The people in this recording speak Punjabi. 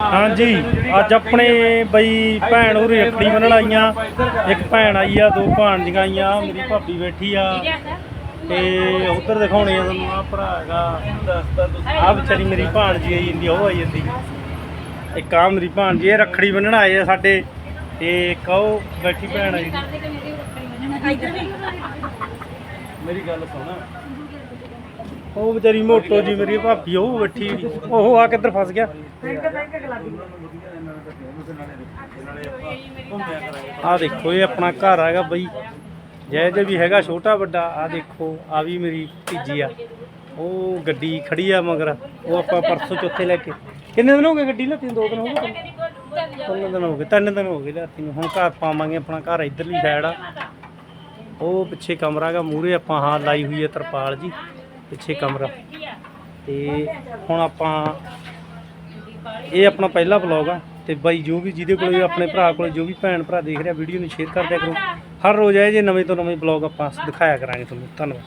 ਹਾਂਜੀ ਅੱਜ ਆਪਣੇ ਬਈ ਭੈਣ ਉਹ ਰੱਖੜੀ ਬੰਨਣ ਆਈਆਂ। ਇੱਕ ਭੈਣ ਆਈ ਆ ਦੋ ਭਾਣਜੀਆਂ ਆਈਆਂ ਮੇਰੀ ਭਾਬੀ ਬੈਠੀ ਆ। ਤੇ ਉਧਰ ਦਿਖਾਉਣੇ ਆ ਤੁਹਾਨੂੰ ਆ ਭਰਾ ਹੈਗਾ ਆ ਵਿਚਾਰੀ ਮੇਰੀ ਭਾਣਜੀ ਆਈ ਜਾਂਦੀ ਉਹ ਆਈ ਜਾਂਦੀ। ਇੱਕ ਆ ਮੇਰੀ ਭਾਣਜੀ ਇਹ ਰੱਖੜੀ ਬੰਨਣ ਆਏ ਆ ਸਾਡੇ। ਤੇ ਕਹੋ ਬੈਠੀ ਭੈਣ ਆਈ। ਮੇਰੀ ਗੱਲ ਸੁਣ। ਉਹ ਵਿਚਾਰੀ ਮੋਟੋ ਜੀ ਮੇਰੀ ਭਾਬੀ, ਉਹ ਬੈਠੀ ਉਹ ਆ ਕਿੱਧਰ ਫਸ ਗਿਆ। ਆ ਦੇਖੋ, ਇਹ ਆਪਣਾ ਘਰ ਹੈਗਾ ਬਈ। ਜੈ ਜੇ ਵੀ ਹੈਗਾ, ਛੋਟਾ ਵੱਡਾ ਆ ਦੇਖੋ ਆ ਵੀ ਮੇਰੀ ਭੀਜੀ ਆ। ਉਹ ਗੱਡੀ ਖੜੀ ਆ ਮਗਰ, ਉਹ ਆਪਾਂ ਪਰਸੋਂ ਚੌਥੇ ਲੈ ਕੇ। ਕਿੰਨੇ ਦਿਨ ਹੋ ਗਏ ਗੱਡੀ ਲੈਤੀ ਦੋ ਦਿਨ ਹੋ ਗਏ? ਤਿੰਨ ਦਿਨ ਹੋ ਗਏ, ਤਿੰਨ ਦਿਨ ਹੋ ਗਏ ਲੈਤੀ ਨੂੰ। ਹੁਣ ਘਰ ਪਾਵਾਂਗੇ, ਆਪਣਾ ਘਰ ਇਧਰਲੀ ਸਾਈਡ ਆ। ਉਹ ਪਿੱਛੇ ਕਮਰਾ ਹੈਗਾ ਮੂਰੇ ਆਪਾਂ ਹਾਂ ਲਾਈ ਹੋਈ ਹੈ ਤਰਪਾਲ ਜੀ। ਪਿੱਛੇ ਕਮਰਾ। ਤੇ ਹੁਣ ਆਪਾਂ, ਇਹ ਆਪਣਾ ਪਹਿਲਾ ਵਲੌਗ ਆ, ਤੇ ਬਾਈ ਜੋ ਵੀ ਜਿਹਦੇ ਕੋਲ ਵੀ ਆਪਣੇ ਭਰਾ ਕੋਲ ਜੋ ਵੀ ਭੈਣ ਭਰਾ ਦੇਖ ਰਿਹਾ ਵੀਡੀਓ ਨੂੰ ਸ਼ੇਅਰ ਕਰ ਦਿਆ ਕਰੋ। ਹਰ ਰੋਜ਼ ਇਹ ਜੇ ਨਵੇਂ ਤੋਂ ਨਵੇਂ ਵਲੌਗ ਆਪਾਂ ਦਿਖਾਇਆ ਕਰਾਂਗੇ ਤੁਹਾਨੂੰ। ਧੰਨਵਾਦ।